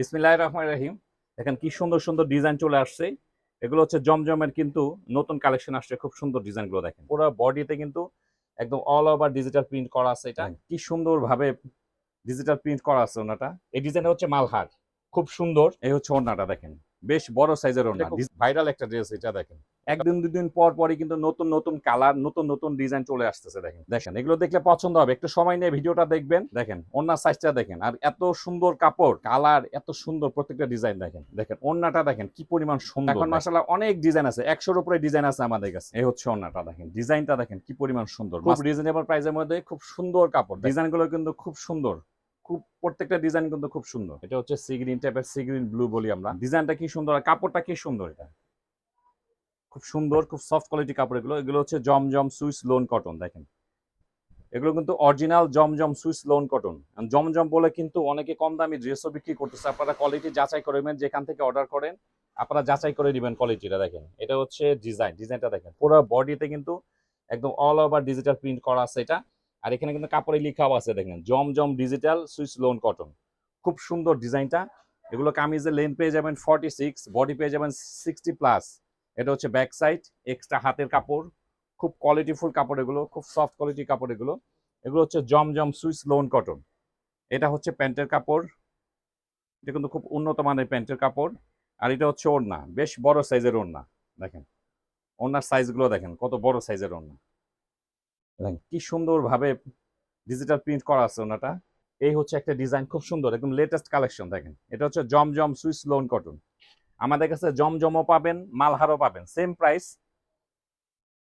বিসমিল্লাহ রহমান রহিম। দেখেন কি সুন্দর সুন্দর ডিজাইন চলে আসছে। এগুলো হচ্ছে জমজমের কিন্তু নতুন কালেকশন আসছে খুব সুন্দর ডিজাইনগুলো দেখেন। পুরো বডিতে কিন্তু একদম অল ওভার ডিজিটাল প্রিন্ট করা আছে এটা। কি সুন্দর ভাবে ডিজিটাল প্রিন্ট করা আছে ওনাটা। এই ডিজাইনটা হচ্ছে মালহার। খুব সুন্দর। এই হচ্ছে ওনাটা দেখেন। বেশ বড় সাইজের ওনা ভাইরাল একটা ড্রেস এটা দেখেন। একদিন দুদিন পর পরই কিন্তু নতুন নতুন কালার নতুন নতুন ডিজাইন চলে আসতেছে দেখেন। দেখেন এগুলো দেখলে পছন্দ হবে। একটু সময় নিয়ে ভিডিওটা দেখবেন। দেখেন ওনার সাইজটা দেখেন। আর এত সুন্দর কাপড় কালার এত সুন্দর প্রত্যেকটা ডিজাইন দেখেন। দেখেন ওন্নাটা দেখেন কি পরিমাণ সুন্দর। এখন মাসাল্লাহ অনেক ডিজাইন আছে। একশোর উপরে ডিজাইন আছে আমাদের কাছে। এই হচ্ছে ওন্নাটা দেখেন। ডিজাইনটা দেখেন কি পরিমাণ সুন্দর। খুব রিজনেবল প্রাইসের মধ্যে খুব সুন্দর কাপড়। ডিজাইনগুলো কিন্তু খুব সুন্দর। খুব, প্রত্যেকটা ডিজাইন কিন্তু খুব সুন্দর। এটা হচ্ছে সি গ্রিন টাইপের সি গ্রিন ব্লু বলি আমরা। ডিজাইনটা কি সুন্দর আর কাপড়টা কি সুন্দর এটা? খুব সুন্দর, খুব সফট কোয়ালিটি কাপড় এগুলো। এগুলো হচ্ছে জমজম সুইস লোন কটন, দেখেন। এগুলো কিন্তু original Zamzam Swiss lawn cotton. Zamzam বলে কিন্তু অনেকে কম দামি ড্রেসও বিক্রি করতেছে। আপনারা কোয়ালিটি যাচাই করবেন যেখান থেকে অর্ডার করেন, আপনারা যাচাই করে নেবেন কোয়ালিটিটা দেখেন। এটা হচ্ছে ডিজাইন ডিজাইনটা দেখেন। পুরো বডিতে কিন্তু একদম অল ওভার ডিজিটাল প্রিন্ট করা আছে এটা। আর এখানে কিন্তু কাপড়ে লিখাও আছে, দেখেন। Zamzam digital Swiss lawn cotton খুব সুন্দর ডিজাইনটা। এগুলো কামিজের লেন পেয়ে যাবেন ফর্টি সিক্স বডি পেয়ে যাবেন সিক্সটি প্লাস এটা হচ্ছে ব্যাক সাইড এক্সট্রা হাতের কাপড়। খুব কোয়ালিটিফুল কাপড় এগুলো, খুব সফট কোয়ালিটি কাপড় এগুলো। এগুলো হচ্ছে জমজম সুইস লোন কটন এটা হচ্ছে প্যান্টের কাপড়। এটা কিন্তু খুব উন্নত মানের প্যান্টের কাপড়। আর এটা হচ্ছে ওড়না, বেশ বড় সাইজের ওড়না, দেখেন। ওড়নার সাইজগুলো দেখেন, কত বড় সাইজের ওড়না। কি সুন্দরভাবে ডিজিটাল প্রিন্ট করা আছে ওনাটা। এই হচ্ছে একটা ডিজাইন খুব সুন্দর, একদম লেটেস্ট কালেকশন দেখেন। এটা হচ্ছে জমজম সুইস লোন কটন আমাদের কাছে জমজমও পাবেন, মালহারও পাবেন সেম প্রাইস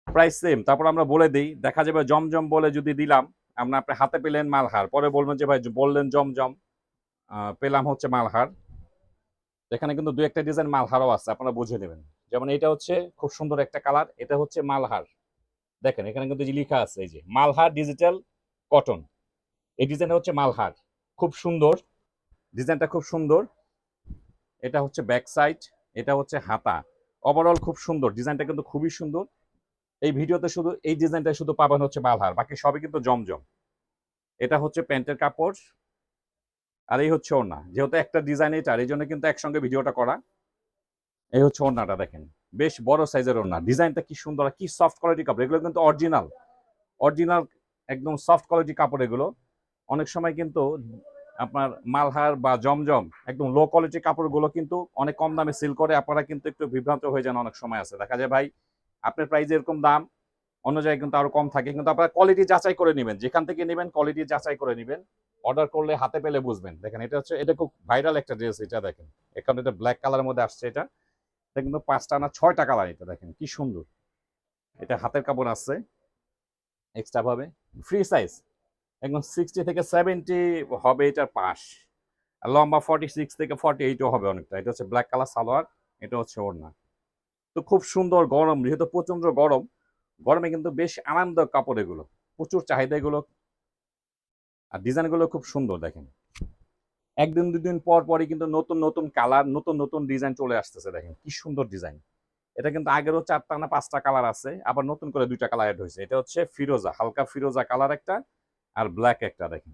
প্রাইস সেম তারপর আমরা বলে দিই, দেখা যাবে জমজম বলে যদি দিলাম, আমরা আপনি হাতে পেলেন মালহার। পরে বলবেন যে ভাই বললেন জমজম পেলাম হচ্ছে মালহার। এখানে কিন্তু দু একটা ডিজাইন মালহারও আছে, আপনারা বুঝে নেবেন। যেমন এটা হচ্ছে খুব সুন্দর একটা কালার এটা হচ্ছে মালহার। দেখেন, এখানে কিন্তু লেখা আছে, এই যে, মালহার ডিজিটাল কটন এই ডিজাইনটা হচ্ছে মালহার। খুব সুন্দর। ডিজাইনটা খুব সুন্দর। এটা হচ্ছে ব্যাক সাইড এটা হচ্ছে হাতা। ওভারঅল খুব সুন্দর। ডিজাইনটা কিন্তু খুবই সুন্দর। এই ভিডিওতে শুধু, এই ডিজাইনটা শুধু পাবেন হচ্ছে মালহার। বাকি সবই কিন্তু জমজম। এটা হচ্ছে প্যান্টের কাপড়। আর এই হচ্ছে ওড়না। যেহেতু একটা ডিজাইন এটার, এই জন্য কিন্তু একসঙ্গে ভিডিওটা করা। এই হচ্ছে ওড়নাটা দেখেন। বেশ বড় সাইজের ওড়না। ডিজাইনটা কি সুন্দর কি সফট কোয়ালিটি কাপড়। এগুলো কিন্তু অরিজিনাল অরিজিনাল একদম সফট কোয়ালিটি কাপড় এগুলো। অনেক সময় কিন্তু আপনার মালহার বা জমজম একদম লো কোয়ালিটি কাপড়গুলো কিন্তু অনেক কম দামে সেল করে। আপনারা কিন্তু একটু বিভ্রান্ত হয়ে যান অনেক সময় আছে। দেখা যায় ভাই, আপনার প্রাইস এরকম দাম, অন্য জায়গায় কিন্তু আরও কম থাকে। কিন্তু আপনারা কোয়ালিটি যাচাই করে নেবেন। যেখান থেকে নেবেন কোয়ালিটি যাচাই করে নেবেন। অর্ডার করলে হাতে পেলে বুঝবেন। দেখেন এটা হচ্ছে, এটা খুব ভাইরাল একটা ড্রেস এটা দেখেন। এখন এটা ব্ল্যাক কালারের মধ্যে আসছে এটা। এটা কিন্তু পাঁচটা না ছয়টা কালার এটা দেখেন, কি সুন্দর। এটা হাতের কাপড় আসছে। এক্সট্রা ভাবে। ফ্রি সাইজ একদম সিক্সটি থেকে সেভেন্টি হবে এটার পাশ। লম্বা ফর্টি সিক্স থেকে ফর্টি এইটও হবে অনেকটা। এটা হচ্ছে ব্ল্যাক কালার সালোয়ার, এটা হচ্ছে ওড়না। তো খুব সুন্দর গরম, যেহেতু প্রচণ্ড গরম, গরমে কিন্তু বেশ আনন্দ কাপড় এগুলো। প্রচুর চাহিদা এগুলো। আর ডিজাইনগুলো খুব সুন্দর দেখেন। একদিন, দুদিন পর পরই কিন্তু নতুন নতুন কালার নতুন নতুন ডিজাইন চলে আসতেছে দেখেন, কি সুন্দর ডিজাইন এটা কিন্তু আগেরও চারটা না পাঁচটা কালার আছে, আবার নতুন করে দুইটা কালার অ্যাড হয়েছে। এটা হচ্ছে ফিরোজা, হালকা ফিরোজা কালার একটা আর ব্ল্যাক একটা দেখেন।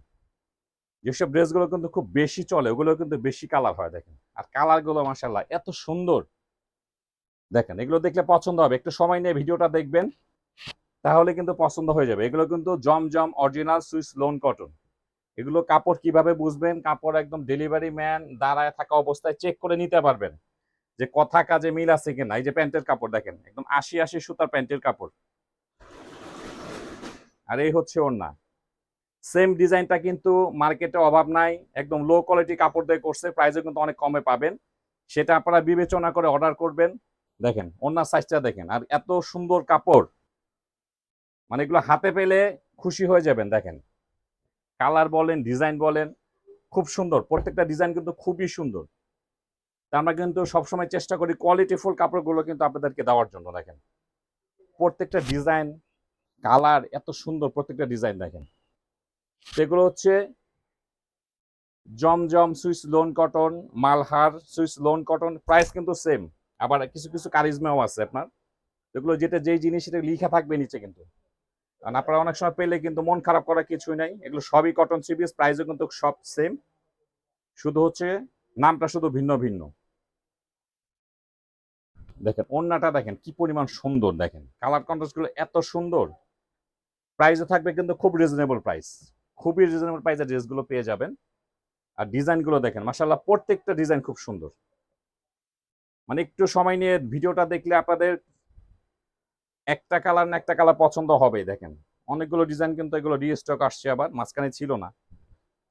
যেসব ড্রেসগুলো কিন্তু খুব বেশি চলে, ওগুলো কিন্তু বেশি কালার হয় দেখেন। আর কালারগুলো মাসাল্লাহ এত সুন্দর। দেখেন, এগুলো দেখলে পছন্দ হবে। একটু সময় নিয়ে ভিডিওটা দেখবেন, তাহলে কিন্তু পছন্দ হয়ে যাবে। এগুলো কিন্তু Zamzam original Swiss lawn cotton এগুলো কাপড় কীভাবে বুঝবেন? কাপড় একদম ডেলিভারি ম্যান দাঁড়ায় থাকা অবস্থায় চেক করে নিতে পারবেন যে কথা কাজে মিল আছে কিনা। এই যে প্যান্টের কাপড় দেখেন, একদম আশি আশি সুতার প্যান্টের কাপড়। আর এই হচ্ছে ওড়না। সেম ডিজাইনটা কিন্তু মার্কেটে অভাব নাই, একদম লো কোয়ালিটি কাপড় দিয়ে করছে প্রাইসও কিন্তু অনেক কমে পাবেন। সেটা আপনারা বিবেচনা করে অর্ডার করবেন। দেখেন ওড়নার সাইজটা দেখেন, আর এত সুন্দর কাপড় মানে এগুলো হাতে পেলে খুশি হয়ে যাবেন, দেখেন। কালার বলেন, ডিজাইন বলেন, খুব সুন্দর। প্রত্যেকটা ডিজাইন কিন্তু খুবই সুন্দর। তা আমরা কিন্তু সবসময় চেষ্টা করি কোয়ালিটিফুল কাপড়গুলো কিন্তু আপনাদেরকে দেওয়ার জন্য, দেখেন। প্রত্যেকটা ডিজাইন, কালার এত সুন্দর প্রত্যেকটা ডিজাইন, দেখেন। সেগুলো হচ্ছে Zamzam Swiss lawn cotton, Malhar Swiss lawn cotton price কিন্তু সেম আবার কিছু কিছু কারিজমাও আছে আপনার। এগুলো যেটা, যেই জিনিস সেটা লিখা থাকবে নিচে কিন্তু। কারণ আপনারা অনেক সময় পেলে কিন্তু মন খারাপ করার কিছুই নাই। এগুলো সবই কটন সিবিএস প্রাইসও কিন্তু সব সেম শুধু হচ্ছে নামটা শুধু ভিন্ন ভিন্ন। দেখেন ওন্নাটা দেখেন, কি পরিমাণ সুন্দর দেখেন। কালার কন্ট্রাস্টগুলো এত সুন্দর। প্রাইসও থাকবে কিন্তু খুব রিজনেবল প্রাইস খুবই রিজনেবল প্রাইসে ড্রেসগুলো পেয়ে যাবেন। আর ডিজাইনগুলো দেখেন মাসাল্লাহ প্রত্যেকটা ডিজাইন খুব সুন্দর। মানে একটু সময় নিয়ে ভিডিওটা দেখলে আপনাদের একটা কালার না একটা কালার পছন্দ হবে দেখেন। অনেকগুলো ডিজাইন কিন্তু এগুলো রিস্টক আসছে আবার, মাঝখানে ছিল না।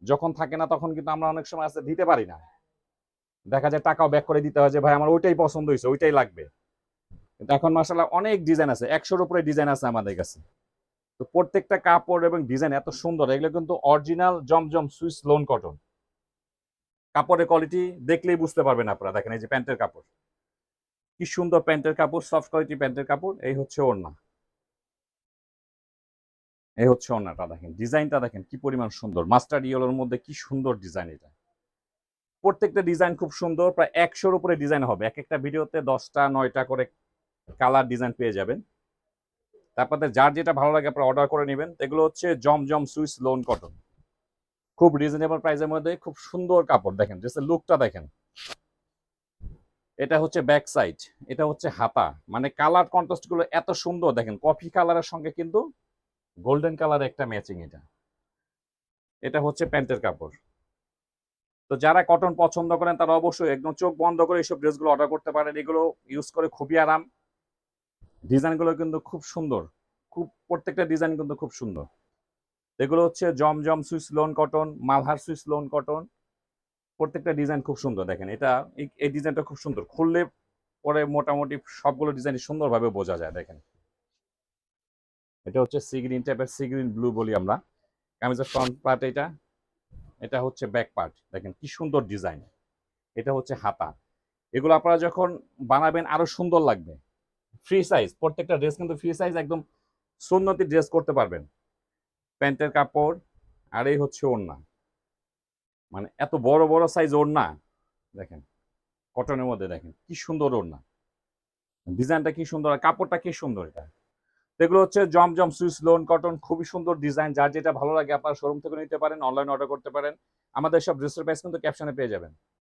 যখন থাকে না তখন কিন্তু আমরা অনেক সময় আসতে দিতে পারি না। দেখা যায় টাকাও ব্যাক করে দিতে হয় যে, ভাই, আমার ওইটাই পছন্দ হয়েছে, ওইটাই লাগবে। কিন্তু এখন মাসাল্লাহ অনেক ডিজাইন আছে, একশোর উপরে ডিজাইন আছে আমাদের কাছে। তো প্রত্যেকটা কাপড় এবং ডিজাইন এত সুন্দর, এগুলো কিন্তু original Zamzam Swiss lawn cotton কাপড়ের কোয়ালিটি দেখলেই বুঝতে পারবেন আপনারা, দেখেন এই যে প্যান্টের কাপড়। কি সুন্দর প্যান্টের কাপড় সফট কোয়ালিটি প্যান্টের কাপড়, এই হচ্ছে ওড়না। এই হচ্ছে ওড়নাটা দেখেন, ডিজাইনটা দেখেন কি পরিমাণ সুন্দর। মাস্টার ইয়েলোর মধ্যে কি সুন্দর ডিজাইন এটা। প্রত্যেকটা ডিজাইন খুব সুন্দর, প্রায় একশোর উপরে ডিজাইন হবে। এক একটা ভিডিওতে দশটা, নয়টা করে কালার ডিজাইন পেয়ে যাবেন। তারপরে যার যেটা ভালো লাগে আপনারা অর্ডার করে নেবেন। এগুলো হচ্ছে জমজম সুইস লোন কটন। খুব রিজনেবল প্রাইসের মধ্যে খুব সুন্দর কাপড় দেখেন ড্রেসের লুকটা দেখেন। এটা হচ্ছে ব্যাক সাইড এটা হচ্ছে হাতা। মানে কালার কন্ট্রাস্টগুলো এত সুন্দর, দেখেন কফি কালারের সঙ্গে কিন্তু গোল্ডেন কালার একটা ম্যাচিং এটা। এটা হচ্ছে প্যান্টের কাপড়। তো যারা কটন পছন্দ করেন, তারা অবশ্যই একদম চোখ বন্ধ করে এইসব ড্রেসগুলো অর্ডার করতে পারেন। এগুলো ইউজ করে খুবই আরাম। ডিজাইনগুলো কিন্তু খুব সুন্দর। খুব, প্রত্যেকটা ডিজাইন কিন্তু খুব সুন্দর। এগুলো হচ্ছে Zamzam Swiss lawn cotton Malhar Swiss lawn cotton প্রত্যেকটা ডিজাইন খুব সুন্দর, দেখেন। এটা, এই- ডিজাইনটা খুব সুন্দর। খুললে পরে মোটামুটি সবগুলো ডিজাইন সুন্দরভাবে বোঝা যায়, দেখেন। এটা হচ্ছে সি গ্রিন টাইপের সি গ্রিন ব্লু বলি আমরা। কামিজের ফ্রন্ট পার্ট এটা এটা হচ্ছে ব্যাক পার্ট দেখেন, কি সুন্দর ডিজাইন এটা হচ্ছে হাতা। এগুলো আপনারা যখন বানাবেন, আরও সুন্দর লাগবে। ফ্রি সাইজ প্রত্যেকটা ড্রেস কিন্তু ফ্রি সাইজ একদম সুন্নতি ড্রেস করতে পারবেন। প্যান্টের কাপড়, আর এই হচ্ছে ওড়না। মানে এত বড় বড় সাইজ ওড়না। দেখেন কটনের মধ্যে দেখেন, কি সুন্দর ওড়না। ডিজাইনটা কি সুন্দর আর কাপড়টা কি সুন্দর এটা। এগুলো হচ্ছে জমজম সুইস লোন কটন খুবই সুন্দর ডিজাইন যার যেটা ভালো লাগে আপনারা শোরুম থেকে নিতে পারেন অনলাইন অর্ডার করতে পারেন। আমাদের সব ড্রেসের প্রাইস কিন্তু ক্যাপশনে পেয়ে যাবেন।